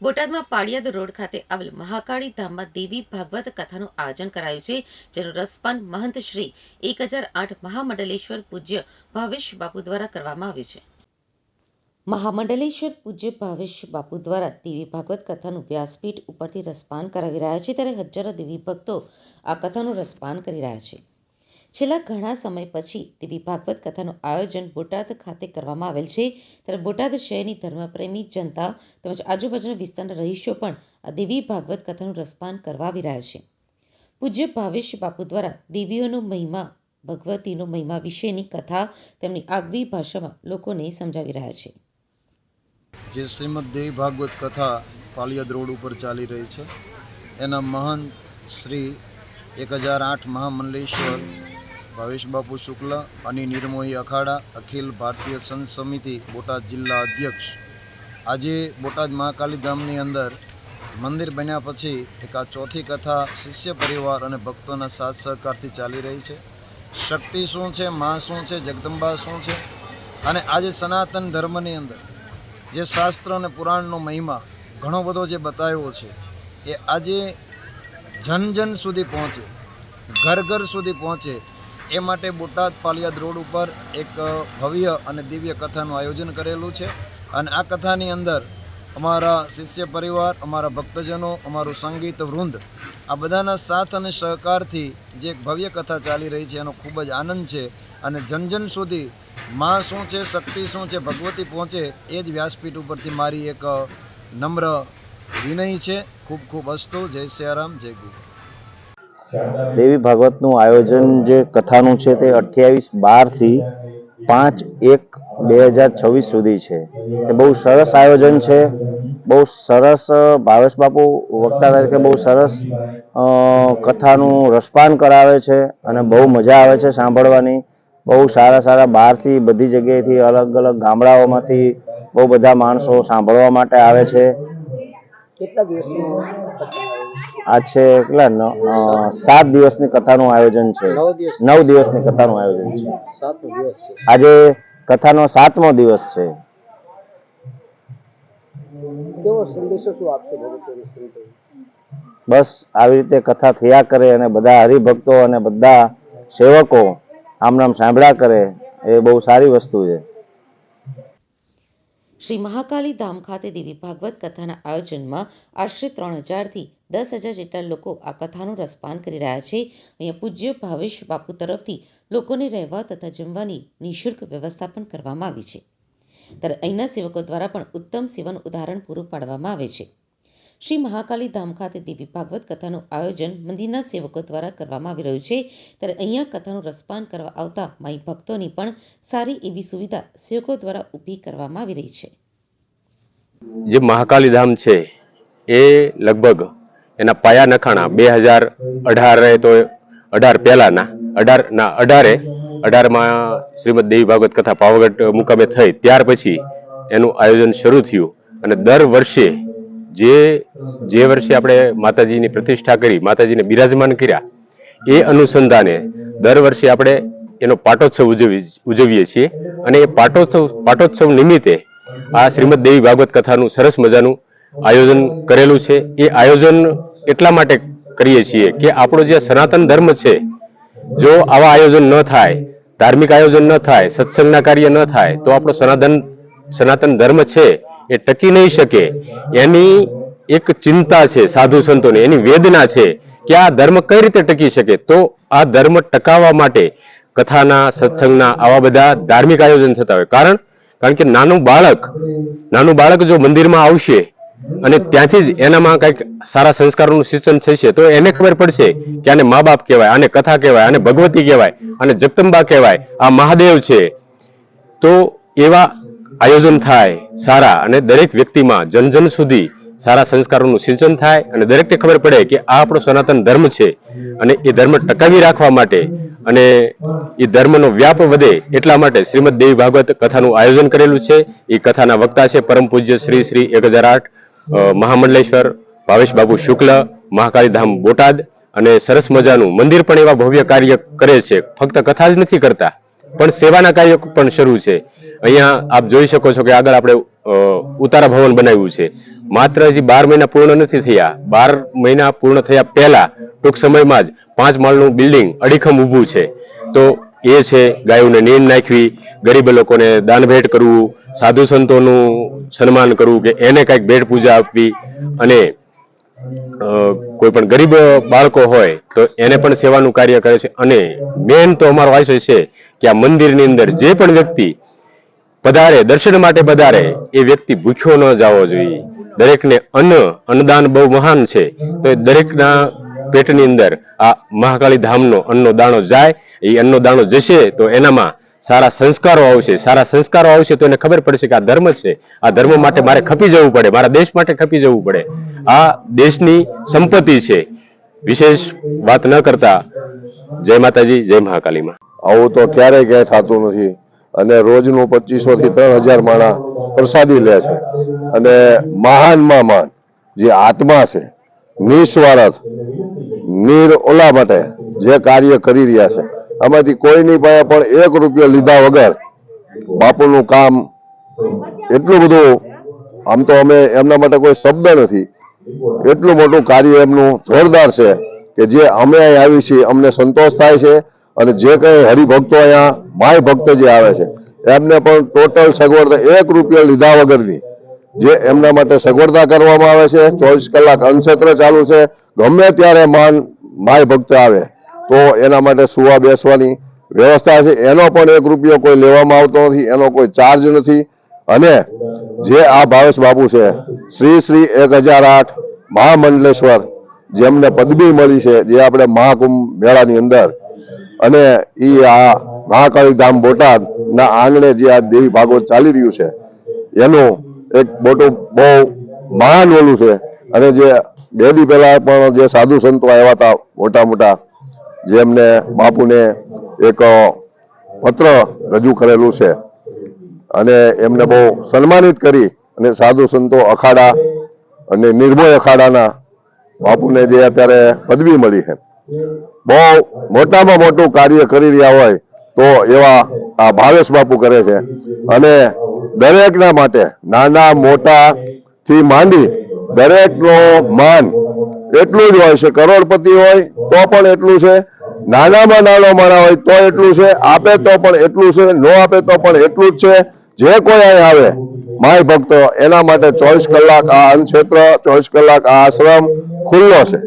બોટાદમાં પાળિયાદ રોડ ખાતે આવેલ મહાકાળી ધામમાં દેવી ભાગવત કથાનું આયોજન કરાયું છે, જેનું રસપાન મહંત શ્રી એક હજાર આઠ મહામંડલેશ્વર પૂજ્ય ભાવેશ બાપુ દ્વારા કરવામાં આવ્યું છે. મહામંડલેશ્વર પૂજ્ય ભાવેશ બાપુ દ્વારા દેવી ભાગવત કથાનું વ્યાસપીઠ ઉપરથી રસપાન કરાવી રહ્યા છે, ત્યારે હજારો દેવી ભક્તો આ કથાનું રસપાન કરી રહ્યા છે. છેલ્લા ઘણા સમય પછી દેવી ભાગવત કથાનું આયોજન બોટાદ ખાતે કરવામાં આવેલ છે. ત્યારે બોટાદ શહેરની ધર્મપ્રેમી જનતા તેમજ આજુબાજુના વિસ્તારના રહીશો પણ આ દેવી ભાગવત કથાનું રસપાન કરવા આવી રહ્યા છે. પૂજ્ય ભાવેશ બાપુ દ્વારા દેવીઓનો મહિમા, ભગવતીનો મહિમા વિશેની કથા તેમની આગવી ભાષામાં લોકોને સમજાવી રહ્યા છે. જે શ્રીમદ દેવી ભાગવત કથા પાલિયાદ રોડ ઉપર ચાલી રહી છે. એના મહંત શ્રી એક હજાર આઠ મહામંડલેશ્વર બાપુ શુક્લ અને નિર્મોહી અખાડા અખિલ ભારતીય સંત સમિતિ બોટાદ જિલ્લા અધ્યક્ષ. આજે બોટાદ મહાકાલી ધામની અંદર મંદિર બન્યા પછી એક આ ચોથી કથા શિષ્ય પરિવાર અને ભક્તોના સાથ સહકારથી ચાલી રહી છે. શક્તિ શું છે? મા શું છે? જગદંબા શું છે? અને આજે સનાતન ધર્મની અંદર જે શાસ્ત્ર અને પુરાણનો મહિમા ઘણો બધો જે બતાવ્યો છે, એ આજે જન જન સુધી પહોંચે, ઘર ઘર સુધી પહોંચે એ માટે બોટાદ પાલિયાદ રોડ ઉપર એક ભવ્ય અને દિવ્ય કથાનું આયોજન કરેલું છે. અને આ કથાની અંદર અમારા શિષ્ય પરિવાર, અમારા ભક્તજનો, અમારું સંગીત વૃંદ, આ બધાના સાથ અને સહકારથી જે એક ભવ્ય કથા ચાલી રહી છે, એનો ખૂબ જ આનંદ છે. અને જન જન સુધી માં શું છે, શક્તિ શું છે, ભગવતી પહોંચે એ જ વ્યાસપીઠ ઉપરથી મારી એક નમ્ર વિનય છે. ખૂબ ખૂબ અસ્તુ. જય સિયારામ જય ગુરુ. દેવી ભાગવતનું આયોજન જે કથાનું છે તે અઠ્યાવીસ બારથી પાંચ એક બે હજાર છવ્વીસ સુધી છે. તે બહુ સરસ આયોજન છે. બહુ સરસ ભાવેશ બાપુ વક્તા તરીકે બહુ સરસ કથાનું રસપાન કરાવે છે અને બહુ મજા આવે છે સાંભળવાની. બહુ સારા સારા બહારથી બધી જગ્યાએથી અલગ અલગ ગામડાઓમાંથી બહુ બધા માણસો સાંભળવા માટે આવે છે. કેટલા દિવસનું આ છે કેટલા? સાત દિવસની કથાનું આયોજન છે. નવ દિવસની કથાનું આયોજન છે. આજે કથાનો સાતમો દિવસ છે. બસ આવી રીતે કથા થયા કરે અને બધા હરિભક્તો અને બધા સેવકો આમ નામ સાંભળ્યા કરે એ બહુ સારી વસ્તુ છે. શ્રી મહાકાલી ધામ ખાતે દેવી ભાગવત કથાના આયોજનમાં આશરે ત્રણ હજારથી દસ હજાર જેટલા લોકો આ કથાનું રસપાન કરી રહ્યા છે. અહીંયા પૂજ્ય ભાવેશ બાપુ તરફથી લોકોને રહેવા તથા જમવાની નિઃશુલ્ક વ્યવસ્થા પણ કરવામાં આવી છે. ત્યારે અહીંના સેવકો દ્વારા પણ ઉત્તમ સેવાનું ઉદાહરણ પૂરું પાડવામાં આવે છે. શ્રી મહાકાલી ધામ ખાતે દેવી ભાગવત કથાનું આયોજન મંદિરના સેવકો દ્વારા કરવામાં આવી રહ્યું છે. ત્યારે અહીંયા કથાનું રસપાન કરવા આવતા માઈ ભક્તોની પણ સારી એવી સુવિધા સેવકો દ્વારા ઊભી કરવામાં આવી રહી છે. જે મહાકાલી ધામ છે, એ લગભગ એના પાયા નખાણા બે હજાર અઢારે તો અઢાર પહેલાના, અઢાર ના અઢારે, અઢારમાં શ્રીમદ દેવી ભાગવત કથા પાવાગઢ મુકામે થઈ. ત્યાર પછી એનું આયોજન શરૂ થયું અને દર વર્ષે જે જે વર્ષે આપણે માતાજીની પ્રતિષ્ઠા કરી, માતાજીને બિરાજમાન કર્યા, એ અનુસંધાને દર વર્ષે આપણે એનો પાટોત્સવ ઉજવી, ઉજવીએ છીએ. અને એ પાટોત્સવ પાટોત્સવ નિમિત્તે આ શ્રીમદ દેવી ભાગવત કથાનું સરસ મજાનું આયોજન કરેલું છે. એ આયોજન એટલા માટે કરીએ છીએ કે આપણો જે સનાતન ધર્મ છે, જો આવા આયોજન ન થાય, ધાર્મિક આયોજન ન થાય, સત્સંગના કાર્ય ન થાય, તો આપણો સનાતન સનાતન ધર્મ છે એ ટકી નહીં શકે. એની એક ચિંતા છે સાધુ સંતોની, એની વેદના છે કે આ ધર્મ કઈ રીતે ટકી શકે? તો આ ધર્મ ટકાવવા માટે કથાના, સત્સંગના આવા બધા ધાર્મિક આયોજન થતા હોય. કારણ કારણ કે નાનું બાળક નાનું બાળક જો મંદિરમાં આવશે અને ત્યાંથી જ એનામાં કંઈક સારા સંસ્કારોનું સિંચન થશે, તો એને ખબર પડશે કે આને મા બાપ કહેવાય, આને કથા કહેવાય, આને ભગવતી કહેવાય, આને જગદંબા કહેવાય, આ મહાદેવ છે. તો એવા આયોજન થાય સારા અને દરેક વ્યક્તિમાં જન જન સુધી સારા સંસ્કારોનું સિંચન થાય અને દરેકને ખબર પડે કે આ આપણો સનાતન ધર્મ છે અને એ ધર્મ ટકાવી રાખવા માટે અને એ ધર્મનો વ્યાપ વધે એટલા માટે શ્રીમદ દેવી ભાગવત કથાનું આયોજન કરેલું છે. એ કથાના વક્તા છે પરમ પૂજ્ય શ્રી શ્રી એક હજાર આઠ મહામંડલેશ્વર, ભાવેશ બાબુ શુક્લ, મહાકાળી ધામ બોટાદ અને સરસ મજાનું મંદિર પણ એવા ભવ્ય કાર્ય કરે છે. ફક્ત કથા જ નથી કરતા, પણ સેવાના કાર્ય પણ શરૂ છે. અહીંયા આપ જોઈ શકો છો કે આગળ આપણે ઉતારા ભવન બનાવ્યું છે. માત્ર હજી બાર મહિના પૂર્ણ નથી થયા. બાર મહિના પૂર્ણ થયા પહેલા, ટૂંક સમયમાં જ પાંચ માળનું બિલ્ડિંગ અડીખમ ઊભું છે. તો એ છે ગાયોને નીંદ નાખવી, ગરીબ લોકોને દાન ભેટ કરવું, સાધુ સંતોનું સન્માન કરવું કે એને કંઈક ભેટ પૂજા આપવી અને કોઈ પણ ગરીબ બાળકો હોય તો એને પણ સેવાનું કાર્ય કરે છે. અને મેન તો અમારો આશય છે કે આ મંદિરની અંદર જે પણ વ્યક્તિ પધારે, દર્શન માટે પધારે, એ વ્યક્તિ ભૂખ્યો ન જવો જોઈએ. દરેકને અન્ન, અન્નદાન બહુ મહાન છે. તો એ દરેકના પેટની અંદર આ મહાકાળી ધામનો અન્નનો દાણો જાય, એ અન્નનો દાણો જશે, તો એનામાં સારા સંસ્કારો આવશે. સારા સંસ્કારો આવશે તો એને ખબર પડશે કે આ ધર્મ છે. આ ધર્મ માટે મારે ખપી જવું પડે. મારા દેશ માટે ખપી જવું પડે. આ દેશની સંપત્તિ છે. વિશેષ વાત ન કરતા. જય માતાજી, જય મહાકાલીમાં. આવું તો ક્યારેય ક્યાંય થતું નથી. અને રોજનું પચીસો થી ત્રણ હજાર માણા પ્રસાદી લે છે. અને મહાનમાં મહાન જે આત્મા છે, નિસ્વાર્થ, નીર ઓલા માટે જે કાર્ય કરી રહ્યા છે. આમાંથી કોઈની પાસે પણ એક રૂપિયો લીધા વગર બાપુનું કામ એટલું બધું, આમ તો અમે એમના માટે કોઈ શબ્દ નથી. એટલું મોટું કાર્ય એમનું જોરદાર છે કે જે અમે આવી છીએ, અમને સંતોષ થાય છે અને જે કઈ હરિભક્તો અહીંયા માય ભક્ત જે આવે છે, એમને પણ ટોટલ સગવડતા એક રૂપિયા લીધા વગરની, જે એમના માટે સગવડતા કરવામાં આવે છે, ચોવીસ કલાક અંશત્ર ચાલુ છે, ગમે ત્યારે માન માય ભક્ત આવે, તો એના માટે સુવા બેસવાની વ્યવસ્થા છે, એનો પણ એક રૂપિયો કોઈ લેવામાં આવતો નથી, એનો કોઈ ચાર્જ નથી, અને જે આ ભાવેશ બાબુ છે, શ્રી શ્રી એક હજાર આઠ મહામંડલેશ્વર, જેમને પદવી મળી છે, જે આપણે મહાકુંભ મેળાની અંદર અને ઈ આ મહાકાળી ધામ બોટાદ ના આંગણે જે આ દેવી ભાગવત ચાલી રહ્યું છે, એનું એક મોટું બહુ મહાન ઓલું છે. અને જે બે દી પહેલા પણ જે સાધુ સંતો આવ્યા હતા મોટા મોટા, જેમને બાપુને એક પત્ર રજૂ કરેલું છે. અને એમને બહુ સન્માનિત કરી અને સાધુ સંતો અખાડા અને નિર્ભય અખાડાના બાપુને જે અત્યારે પદવી મળી છે. બહુ મોટામાં મોટું કાર્ય કરી રહ્યા હોય તો એવા આ ભાવેશ બાપુ કરે છે. અને દરેકના માટે નાના મોટા થી માંડી દરેકનો માન એટલું જ હોય છે. કરોડપતિ હોય તો પણ એટલું છે. નાનામાં નાનો માણા હોય તો એટલું છે. આપે તો પણ એટલું છે. નો આપે તો પણ એટલું જ છે. જે કોઈ અહીં આવે, માય ભક્તો, એના માટે ચોવીસ કલાક આ અન્ન ક્ષેત્ર ચોવીસ કલાક આ આશ્રમ ખુલ્લો છે.